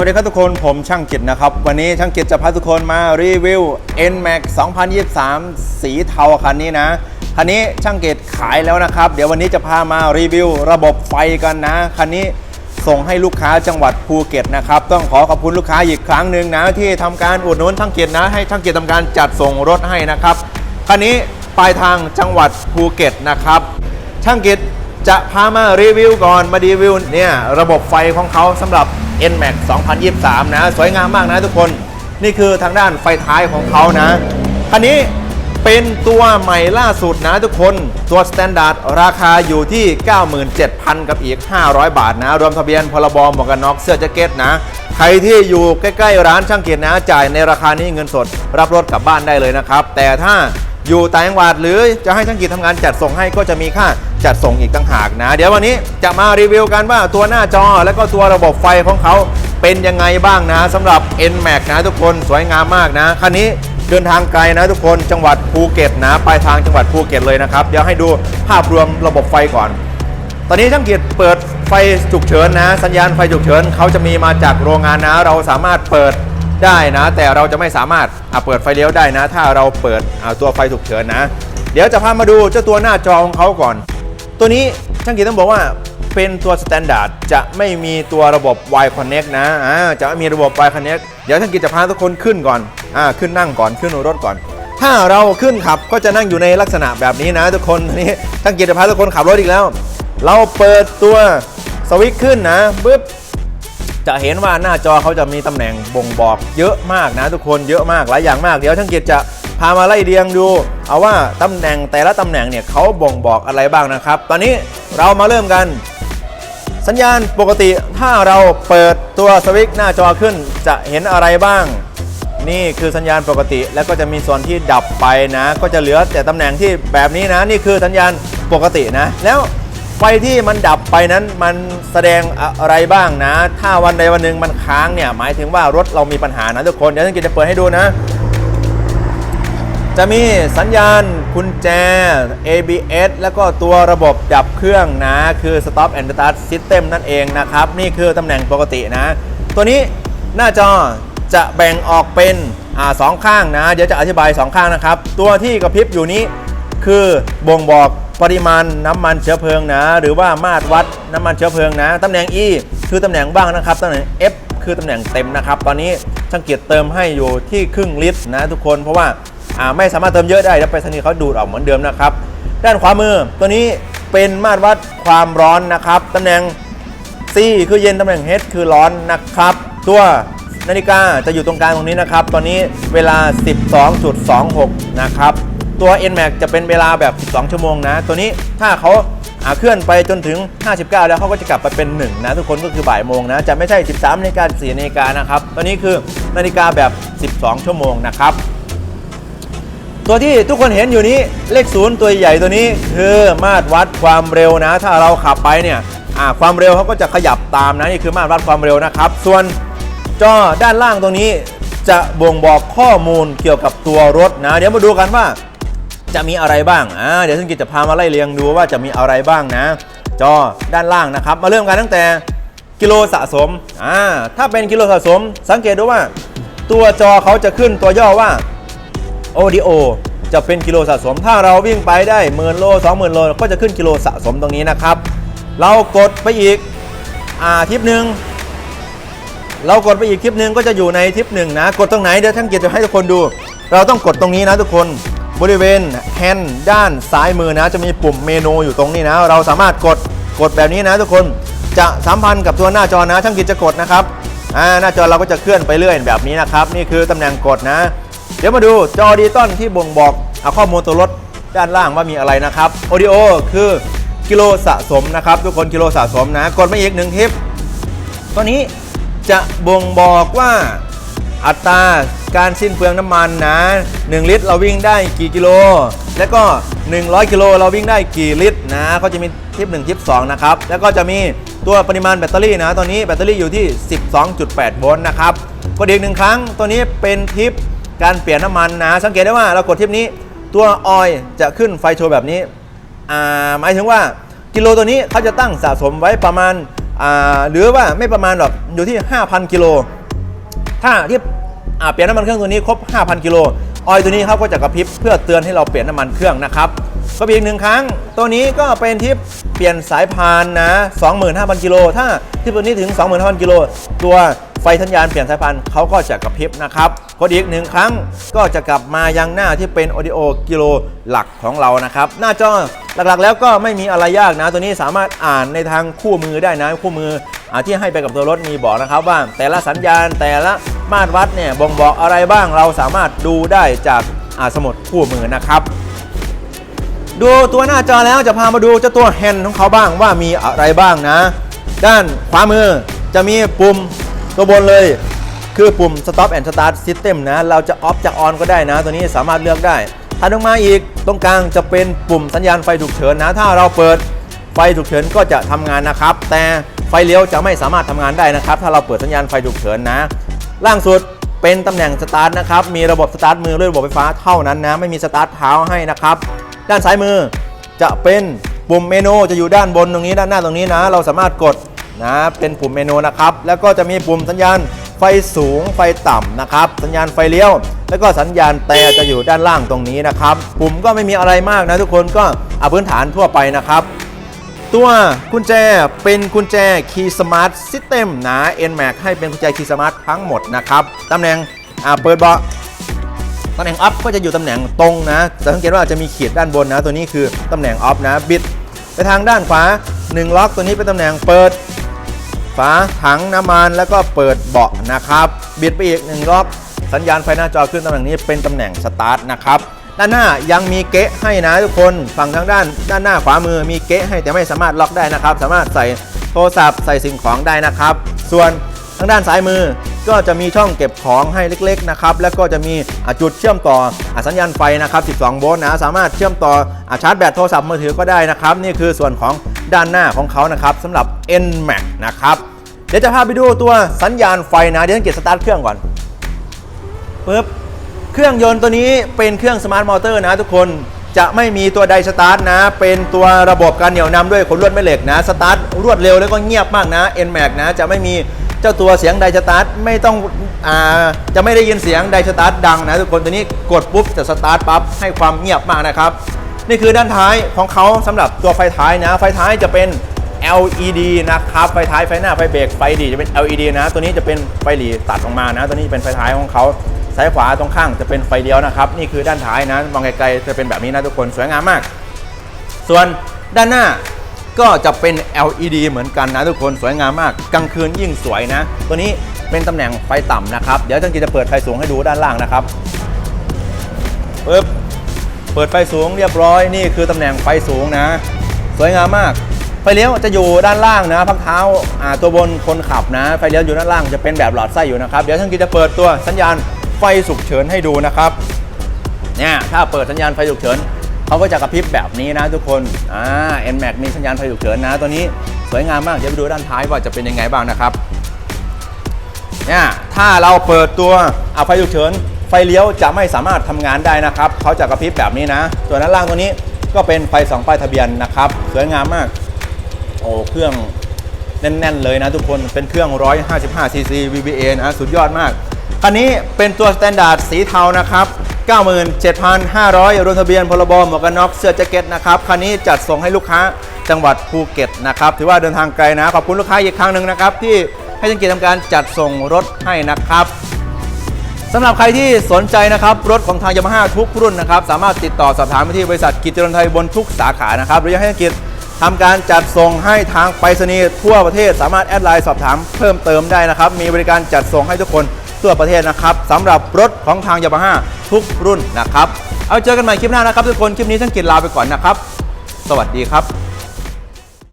วัสดีครับทุกคนผมช่างกิจนะครับ วันนี้ช่างกิจจะพาทุกคนมารีวิว NMAX 2023 สีเทาคันนี้นะ คันนี้ช่างกิจขายแล้วนะครับ เดี๋ยววันนี้จะพามารีวิว ระบบไฟกันนะ คันนี้ส่งให้ลูกค้าจังหวัดภูเก็ตนะครับ ต้องขอขอบคุณลูกค้าอีกครั้งหนึ่งนะ ที่ทำการอุดหนุนช่างกิจนะ ให้ช่างกิจทำการจัดส่งรถให้นะครับ คันนี้ปลายทางจังหวัดภูเก็ตนะครับ ช่างกิจ จะพามารีวิวก่อนมารีวิวเนี่ยระบบไฟของเขาสำหรับ NMAX 2023 นะ สวยงามมากนะทุกคนนี่คือทางด้านไฟท้ายของเขานะ คันนี้เป็นตัวใหม่ล่าสุดนะทุกคน ตัวสแตนดาร์ดราคาอยู่ที่ 97,000 กับอีก 500 บาทนะ รวมทะเบียนพรบหมวกกันน็อกเสื้อแจ็คเก็ตนะ ใครที่อยู่ใกล้ ๆ ร้านช่างเกียรตินะ จ่ายในราคานี้เงินสด รับรถกลับบ้านได้เลยนะครับ แต่ถ้าอยู่ต่างจังหวัดหรือจะให้ช่างกิทำงานจัดส่งให้ก็จะมีค่า จัดส่งอีกต่างหากนะ เดี๋ยววันนี้จะมารีวิวกันว่าตัวหน้าจอและก็ตัวระบบไฟของเขาเป็นยังไงบ้างนะสำหรับ NMAX นะทุกคนสวยงามมากนะคันนี้เดินทางไกลนะทุกคนจังหวัดภูเก็ตนะปลายทางจังหวัดภูเก็ตเลยนะครับ เดี๋ยวให้ดูภาพรวมระบบไฟก่อน ตอนนี้ช่างเกียรติเปิดไฟฉุกเฉินนะ สัญญาณไฟฉุกเฉินเขาจะมีมาจากโรงงานนะ เราสามารถเปิดได้นะ แต่เราจะไม่สามารถเปิดไฟเลี้ยวได้นะ ถ้าเราเปิดตัวไฟฉุกเฉินนะ เดี๋ยวจะพามาดูเจ้าตัวหน้าจอของเขาก่อน ตัวนี้ช่างเกียรติต้องบอกว่าเป็นตัวสแตนดาร์ดจะไม่มีตัวระบบ Y Connect นะอ่าจะไม่มีระบบ Y Connect เดี๋ยวช่างเกียรติจะพาทุกคนขึ้นก่อนอ่าขึ้นนั่งก่อนขึ้นรถก่อน ถ้าเราขึ้นขับก็จะนั่งอยู่ในลักษณะแบบนี้นะ ทุกคนนี่ช่างเกียรติจะพาทุกคนขับรถอีกแล้ว เราเปิดตัวสวิตช์ขึ้นนะปึ๊บ จะเห็นว่าหน้าจอเขาจะมีตำแหน่งบ่งบอกเยอะมากนะทุกคนเยอะมากหลายอย่างมากเดี๋ยวช่างเกียรจะพามาไล่เรียงดู เอาว่าตำแหน่งแต่ละตำแหน่งเนี่ยเขาบ่งบอกอะไรบ้างนะครับ ตอนนี้เรามาเริ่มกัน สัญญาณปกติถ้าเราเปิดตัวสวิตช์หน้าจอขึ้นจะเห็นอะไรบ้าง นี่คือสัญญาณปกติแล้วก็จะมีส่วนที่ดับไปนะ ก็จะเหลือแต่ตำแหน่งที่แบบนี้นะ นี่คือสัญญาณปกตินะ แล้ว ไฟที่มันดับไปนั้นมันแสดงอะไรบ้างนะ ถ้าวันใดวันหนึ่งมันค้างเนี่ยหมายถึงว่ารถเรามีปัญหานะทุกคนเดี๋ยวท่านกิจจะเปิดให้ดูนะ จะมีสัญญาณกุญแจ ABS แล้วก็ตัวระบบดับเครื่องนะ คือ Stop and Start System นั่นเองนะครับ นี่คือตำแหน่งปกตินะ ตัวนี้หน้าจอจะแบ่งออกเป็นอสองข้างนะ เดี๋ยวจะอธิบาย 2 ข้างนะครับ ตัวที่กระพริบอยู่นี้คือบ่งบอก ปริมาณน้ำมันเชื้อเพลิงนะ หรือว่ามาตรวัดน้ำมันเชื้อเพลิงนะตำแหน่ง E คือตำแหน่งบ้างนะครับตำแหน่ง F คือตำแหน่งเต็มนะครับ ตอนนี้ช่างเกียรติเติมให้อยู่ที่ครึ่งลิตรนะทุกคนเพราะว่าอ่าไม่สามารถเติมเยอะได้แล้วไปรษณีเขาดูดออกเหมือนเดิมนะครับ ด้านขวามือตัวนี้เป็นมาตรวัดความร้อนนะครับตำแหน่ง C คือเย็นตำแหน่ง H คือร้อนนะครับ ตัวนาฬิกาจะอยู่ตรงกลางตรงนี้นะครับ ตอนนี้เวลา 12.26 นะครับ ตัว NMAX จะเป็นเวลาแบบ 12 ชั่วโมงนะ ตัวนี้ถ้าเขาเคลื่อนไปจนถึง 59 แล้วเขาก็จะกลับไปเป็น 1 นะ ทุกคนก็คือบ่ายโมงนะ จะไม่ใช่ 13นาฬิกา4นาฬิกานะครับ ตัวนี้คือนาฬิกาแบบ 12 ชั่วโมงนะครับ ตัวที่ทุกคนเห็นอยู่นี้เลขศูนย์ตัวใหญ่ตัวนี้คือมาตรวัดความเร็วนะ ถ้าเราขับไปเนี่ยความเร็วเขาก็จะขยับตามนะนี่คือมาตรวัดความเร็วนะครับ ส่วนจอด้านล่างตรงนี้จะบ่งบอกข้อมูลเกี่ยวกับตัวรถนะ เดี๋ยวมาดูกันว่า จะมีอะไรบ้างอ่าเดี๋ยวท่านกิจจะพามาไล่เรียงดูว่าจะมีอะไรบ้างนะ จอด้านล่างนะครับ มาเริ่มกันตั้งแต่กิโลสะสมอ่าถ้าเป็นกิโลสะสม สังเกตดูว่า ตัวจอเขาจะขึ้นตัวย่อว่าโอดิโอจะเป็นกิโลสะสม ถ้าเราวิ่งไปได้หมื่นโลสองหมื่นโล ก็จะขึ้นกิโลสะสมตรงนี้นะครับ เรากดไปอีกอ่าทิปหนึ่งเรากดไปอีกทิปหนึ่งก็จะอยู่ในทิปหนึ่งนะ กดตรงไหนเดี๋ยวท่านเกียรติจะให้ทุกคนดู เราต้องกดตรงนี้นะทุกคน บริเวณแฮนด์ด้านซ้ายมือนะ จะมีปุ่มเมนูอยู่ตรงนี้นะ เราสามารถกดกดแบบนี้นะทุกคนจะสัมพันธ์กับตัวหน้าจอนะช่างกิจจะกดนะครับอ่าหน้าจอเราก็จะเคลื่อนไปเรื่อยแบบนี้นะครับ นี่คือตำแหน่งกดนะ เดี๋ยวมาดูจอดิจิตอลที่บ่งบอกเอาข้อมูลตัวรถด้านล่างว่ามีอะไรนะครับ Audio คือกิโลสะสมนะครับ ทุกคนกิโลสะสมนะ กดมาอีกหนึ่งทิปตัวนี้จะบ่งบอกว่าอัตรา การสิ้นเปลืองน้ำมันนะ 1 ลิตรเราวิ่งได้กี่กิโล แล้วก็ 100 กิโลเราวิ่งได้กี่ลิตรนะก็จะมีทิป1ทิป2นะครับ แล้วก็จะมีตัวปริมาณแบตเตอรี่นะ ตอนนี้แบตเตอรี่อยู่ที่ 12.8 โวลต์นะครับ กดอีกหนึ่งครั้ง ตัวนี้เป็นทิปการเปลี่ยนน้ำมันนะ สังเกตได้ว่าเรากดทิปนี้ ตัวออยจะขึ้นไฟโชว์แบบนี้ อ่า หมายถึงว่ากิโลตัวนี้เขาจะตั้งสะสมไว้ประมาณ อ่า หรือว่าไม่ประมาณหรอก อยู่ที่ 5,000 กิโล ถ้าที่ อ่าเปลี่ยนน้ำมันเครื่องตัวนี้ครบ 5,000 กิโล ออยตัวนี้ครับก็จะกระพริบเพื่อเตือนให้เราเปลี่ยนน้ำมันเครื่องนะครับก็อีกหนึ่งครั้ง ตัวนี้ก็เป็นทิปเปลี่ยนสายพานนะ 25,000 กิโล ถ้าที่ตัวนี้ถึง 25,000 กิโล ตัวไฟสัญญาณเปลี่ยนสายพานเขาก็จะกระพริบนะครับกดอีกหนึ่งครั้งก็จะกลับมายังหน้าที่เป็น Audio กิโลหลักของเรานะครับ หน้าจอหลักๆ แล้วก็ไม่มีอะไรยากนะ ตัวนี้สามารถอ่านในทางคู่มือได้นะคู่มืออที่ให้ไปกับตัวรถมีบอกนะครับว่าแต่ละสัญญาณแต่ละ มาตรวัดเนี่ยบ่งบอกอะไรบ้างเราสามารถดูได้จากอาสมุดคู่มือนะครับ ดูตัวหน้าจอแล้วจะพามาดูเจ้าตัวแฮนด์ของเขาบ้างว่ามีอะไรบ้างนะ ด้านขวามือจะมีปุ่มตัวบนเลย คือปุ่ม stop and start system นะ เราจะออฟจะออนก็ได้นะ ตัวนี้สามารถเลือกได้ถัดลงมาอีกตรงกลางจะเป็นปุ่มสัญญาณไฟฉุกเฉินนะ ถ้าเราเปิดไฟฉุกเฉินก็จะทำงานนะครับ แต่ไฟเลี้ยวจะไม่สามารถทำงานได้นะครับ ถ้าเราเปิดสัญญาณไฟฉุกเฉินนะ ล่างสุดเป็นตำแหน่งสตาร์ทนะครับ มีระบบสตาร์ทมือด้วยระบบไฟฟ้าเท่านั้นนะ ไม่มีสตาร์ทเท้าให้นะครับ ด้านซ้ายมือจะเป็นปุ่มเมนูจะอยู่ด้านบนตรงนี้ด้านหน้าตรงนี้นะ เราสามารถกดนะเป็นปุ่มเมนูนะครับ แล้วก็จะมีปุ่มสัญญาณไฟสูงไฟต่ำนะครับ สัญญาณไฟเลี้ยว แล้วก็สัญญาณแต่จะอยู่ด้านล่างตรงนี้นะครับ ปุ่มก็ไม่มีอะไรมากนะทุกคนก็เอาพื้นฐานทั่วไปนะครับ ตัวกุญแจเป็นกุญแจ Key Smart System นะ NMAX ให้เป็นกุญแจ Key Smart ทั้งหมดนะครับตำแหน่งอ่าเปิดเบาะตำแหน่ง Up ก็จะอยู่ตำแหน่งตรงนะจะสังเกตว่าจะมีขีดด้านบนนะ ตัวนี้คือตำแหน่ง Off นะ บิดไปทางด้านขวา 1 ล็อกตัวนี้เป็นตำแหน่งเปิดฝาถังน้ำมันแล้วก็เปิดเบาะนะครับ บิดไปอีกหนึ่งรอบสัญญาณไฟหน้าจอขึ้นตำแหน่งนี้เป็นตำแหน่งสตาร์ทนะครับ ด้านหน้ายังมีเกะให้นะทุกคนฝั่งทางด้าน ด้านหน้าขวามือมีเกะให้แต่ไม่สามารถล็อกได้นะครับ สามารถใส่โทรศัพท์ใส่สิ่งของได้นะครับ ส่วนทางด้านซ้ายมือก็จะมีช่องเก็บของให้เล็กๆนะครับ แล้วก็จะมีจุดเชื่อมต่ออสัญญาณไฟนะครับ 12 โวลต์นะ สามารถเชื่อมต่ออชาร์จแบตโทรศัพท์มือถือก็ได้นะครับ นี่คือส่วนของด้านหน้าของเขานะครับสำหรับ NMAX นะครับ เดี๋ยวจะพาไปดูตัวสัญญาณไฟนะ เดี๋ยวสังเกตสตาร์ทเครื่องก่อนปึ๊บ เครื่องยนต์ตัวนี้เป็นเครื่องสมาร์ทมอเตอร์นะทุกคนจะไม่มีตัวไดสตาร์ทนะ เป็นตัวระบบการเหนี่ยวนำด้วยขนลวดแม่เหล็กนะสตาร์ทรวดเร็วแล้วก็เงียบมากนะ NMAX นะจะไม่มีเจ้าตัวเสียงไดสตาร์ทไม่ต้องอ่าจะไม่ได้ยินเสียงไดสตาร์ทดังนะทุกคนตัวนี้กดปุ๊บจะสตาร์ทปั๊บให้ความเงียบมากนะครับ นี่คือด้านท้ายของเขาสำหรับตัวไฟท้ายนะ ไฟท้ายจะเป็น LED นะครับไฟท้ายไฟหน้าไฟเบรกไฟดีจะเป็น LED นะ ตัวนี้จะเป็นไฟหลีตัดออกมานะ ตัวนี้เป็นไฟท้ายของเขา ซ้ายขวาตรงข้างจะเป็นไฟเลี้ยวนะครับ นี่คือด้านท้ายนะมองไกลๆจะเป็นแบบนี้นะทุกคนสวยงามมาก ส่วนด้านหน้าก็จะเป็น LED เหมือนกันนะทุกคนสวยงามมาก กลางคืนยิ่งสวยนะ ตัวนี้เป็นตำแหน่งไฟต่ำนะครับ เดี๋ยวจังกีจะเปิดไฟสูงให้ดูด้านล่างนะครับปึ๊บเปิดไฟสูงเรียบร้อยนี่คือตำแหน่งไฟสูงนะ สวยงามมาก ไฟเลี้ยวจะอยู่ด้านล่างนะพักเท้าอ่าตัวบนคนขับนะ ไฟเลี้ยวอยู่ด้านล่างจะเป็นแบบหลอดไส้อยู่นะครับ เดี๋ยวช่างกิจจะเปิดตัวสัญญาณ ไฟฉุกเฉินให้ดูนะครับเนี่ยถ้าเปิดสัญญาณไฟฉุกเฉินเขาก็จะกระพริบแบบนี้นะทุกคนอ่า NMAX มีสัญญาณไฟฉุกเฉินนะตัวนี้สวยงามมากเดี๋ยวไปดูด้านท้ายว่าจะเป็นยังไงบ้างนะครับเนี่ยถ้าเราเปิดตัวอะไฟฉุกเฉินไฟเลี้ยวจะไม่สามารถทำงานได้นะครับเขาจะกระพริบแบบนี้นะส่วนด้านล่างตัวนี้ก็เป็นไฟสองป้ายทะเบียนนะครับสวยงามมากโอ้เครื่องแน่น ๆ เลยนะทุกคนเป็นเครื่อง 155 cc VBA นะสุดยอดมาก คันนี้เป็นตัวสแตนดาร์ดสีเทานะครับ 97,500 รวมทะเบียนพรบหมวกกันน็อกเสื้อแจ็คเก็ตนะครับคันนี้จัดส่งให้ลูกค้าจังหวัดภูเก็ตนะครับถือว่าเดินทางไกลนะ ขอบคุณลูกค้าอีกครั้งหนึ่งนะครับ ที่ให้จังเกียรติทำการจัดส่งรถให้นะครับสำหรับใครที่สนใจนะครับ รถของทางยามาฮ่าทุกรุ่นนะครับ สามารถติดต่อสอบถามไปที่บริษัทกิจจรนไทยบนทุกสาขานะครับหรืออยากให้กิจทำการจัดส่งให้ทางไปรษณีย์ทั่วประเทศ สามารถแอดไลน์สอบถามเพิ่มเติมได้นะครับ มีบริการจัดส่งให้ทุกคน ทั่วประเทศนะครับสำหรับรถของทางยามาฮ่าทุกรุ่นนะครับ เอาเจอกันใหม่คลิปหน้านะครับทุกคน คลิปนี้ท่านกิจลาไปก่อนนะครับ สวัสดีครับ